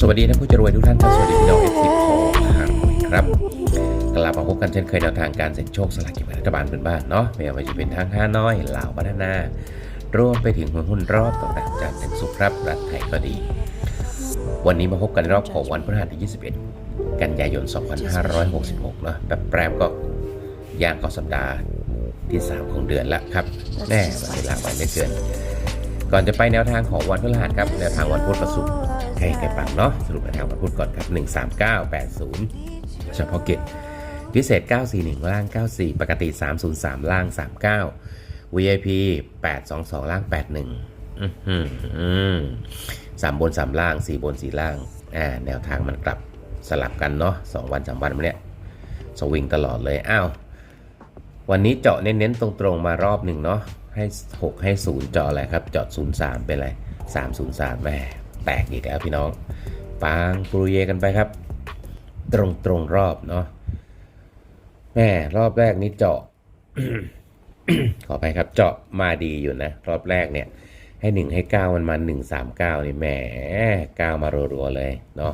สวัสดีท่านผู้จรวยทุกท่านครับสวัสดีพี่น้องเอฟซีของทางครับกลับมาพบกันเช่นเคยแนวทางการเสี่ยงโชคสลากกินแบ่งรัฐบาลพื้นบ้านเนาะไม่ว่าจะเป็นทางห้าน้อยลาวพัฒนารวมไปถึงหุ้นหุ้นรอบต่างๆจากถึงสุขครับรัฐไทยก็ดี วันนี้มาพบกันในรอบของวันพฤหัสที่ 21 กันยายน 2566 เนาะแบบแปรมก็ย่างเข้าสัปดาห์ที่ 3 ของเดือนล้วครับแน่เวลาไปไม่เกิน ก่อนจะไปแนวทางของวันพฤหัสครับแนวทางวันพุธประสุก ให้ไก่ปังเนาะสรุปแนวทางวันพุธก่อนครับ 13980 เฉพาะกิจพิเศษ 941 ล่าง 94 ปกติ 303 ล่าง 39 VIP 822 ล่าง 81อื้อหือสามบนสามล่างสี่บนสี่ล่างอ่าแนวทางมันกลับสลับกันเนาะสองวันสามวันมาเนี้ยสวิงตลอดเลยอ้าววันนี้เจาะเน้นๆตรงๆมารอบหนึ่งเนาะให้ 6 ให้ 0 เจาะอะไรครับ เจาะ 03 เป็นอะไร303แม่ แตกอีกแล้วพี่น้องปางปรุเยกันไปครับ ตรงตรงๆรอบเนาะแหม่รอบแรกนี้เจาะ ขอไปครับเจาะมาดีอยู่นะ รอบแรกเนี่ย ให้1ให้9มันมา139นี่แหม9มารัวๆเลยเนาะ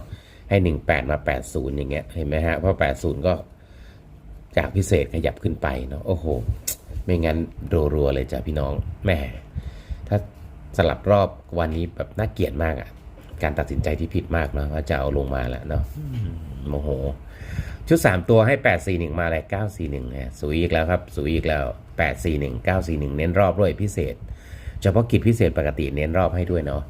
ให้18มา80อย่างเงี้ยเห็นไหมฮะเพราะ80ก็จากพิเศษขยับขึ้นไปเนาะโอ้โห ไม่งั้นรัวๆเลยจ้ะพี่น้องแหม่ถ้าสลับรอบวันนี้แบบน่าเกลียดมากอะ่ะ การตัดสินใจที่ผิดมากเนาะว่าจะเอาลงมาแล้วเนาะโมโห ชุด 3 ตัวให้ 8 4 1 มาอะไร9 4 1เนี่ยสุยอีกแล้วครับสุยอีกแล้ว 8 4 1 9 4 1 เน้นรอบด้วยพิเศษ เฉพาะกิจพิเศษปกติเน้นรอบให้ด้วยเนาะ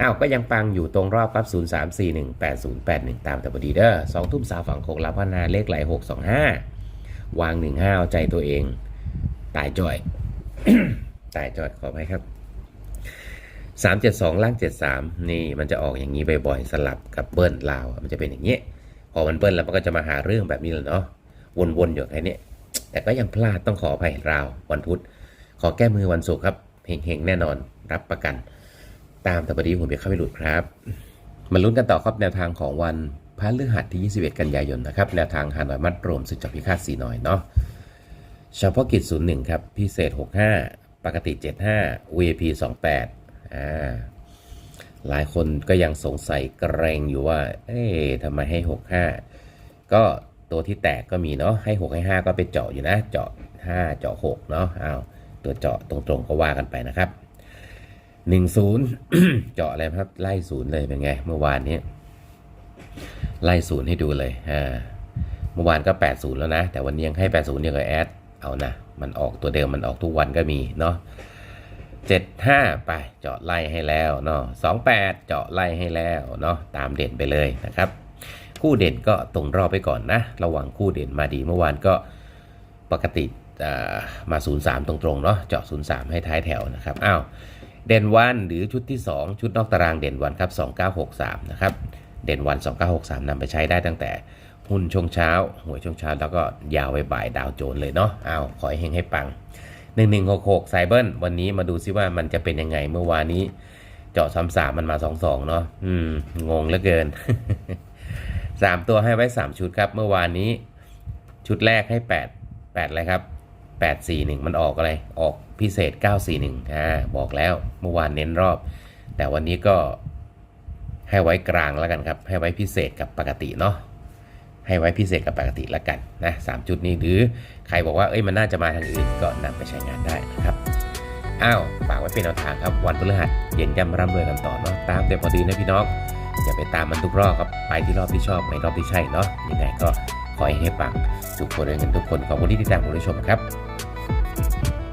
อ้าวก็ยังปังอยู่ตรงรอบครับ 0 3 4 1 8 0 8 1 ตามแต่พอดีเด้อสองทุ่มสาวฝั่งโคกรับพนาเลขไหล6 2 5 วาง 1 5 เอาใจตัวเอง ตายจ่อย ตายจ่อยขออภัยครับ 372 ล่าง 73 นี่มันจะออกอย่างนี้บ่อยๆ สลับกับเบิ้ลลาว มันจะเป็นอย่างนี้ พอมันเบิ้ลแล้วมันก็จะมาหาเรื่องแบบนี้แหละเนาะ วนๆ อยู่แค่นี้ แต่ก็ยังพลาดต้องขออภัยราววันพุธ ขอแก้มือวันศุกร์ครับ เฮงๆ แน่นอน รับประกัน ตามตะบดีหุ่นเบียเข้าไปหลุดครับ มาลุ้นกันต่อครับแนวทางของวันพฤหัสที่ 21 กันยายนนะครับ แนวทางฮาหน่อยมัดรวมสุดจับพิฆาตสีหน้อยเนาะ เฉพาะกิจ 01 ครับ พิเศษ 65 ปกติ 75 VIP 28 อ่าหลายคนก็ยังสงสัยเกรงอยู่ว่า เอ๊ะทำไมให้ 65 ก็ตัวที่แตกก็มีเนาะ ให้ 6 ให้ 5 ก็ไปเจาะอยู่นะ เจาะ 5 เจาะ 6 เนาะเอาตัวเจาะตรงๆก็ว่ากันไปนะครับ 10 เจาะอะไรครับ ไล่ศูนย์เลยเป็นไง เมื่อวานนี้ ไล่ศูนย์ให้ดูเลย อ่า เมื่อวานก็ 80 แล้วนะ แต่วันนี้ยังให้ 80ยังกับแอด เอานะ มันออกตัวเดิม มันออกทุกวันก็มีเนาะ 75ไปเจาะไล่ให้แล้วเนาะ28เจาะไล่ให้แล้วเนาะตามเด่นไปเลยนะครับ คู่เด่นก็ตรงรอบไปก่อนนะ ระหว่างคู่เด่นมาดีเมื่อวานก็ปกติอ่ามา 03 ตรงๆเนาะเจาะ 03 ให้ท้ายแถวนะครับอ้าวเด่นวันหรือชุดที่ 2 ชุดนอกตารางเด่นวันครับ 2963 นะครับเด่นวัน 2963นำไปใช้ได้ตั้งแต่หุ้นช่วงเช้าหวยช่วงเช้าแล้วก็ยาวไปบ่ายดาวโจนเลยเนาะอ้าวขอให้เฮงให้ปัง 1166ไซเบิลวันนี้มาดูซิว่ามันจะเป็นยังไงเมื่อวานนี้เจาะซ้ำสามมันมา22เนาะอืม งงเหลือเกิน3ตัวให้ไว้3ชุดครับ เมื่อวานนี้ ชุดแรกให้8 8อะไรครับ841มันออกอะไร ออกพิเศษ941อ่าบอกแล้วเมื่อวานเน้นรอบ แต่วันนี้ก็ให้ไว้กลางแล้วกันครับ ให้ไว้พิเศษกับปกติเนาะ ให้ไว้พิเศษกับปกติละกันนะสามจุดนี้หรือใครบอกว่าเอ้ยมันน่าจะมาทางอื่นก็นำไปใช้งานได้นะครับอ้าวฝากไว้เป็นแนวทางครับวันพฤหัสเย็นย่ำร่ำรวยกันต่อเนาะตามแต่พอดีนะพี่น้องอย่าไปตามมันทุกรอบครับไปที่รอบที่ชอบไปรอบที่ใช่เนาะยังไงก็ขอให้ให้ปังสุขคนเงินทุกคนขอบคุณที่ติดตามผู้ชมครับ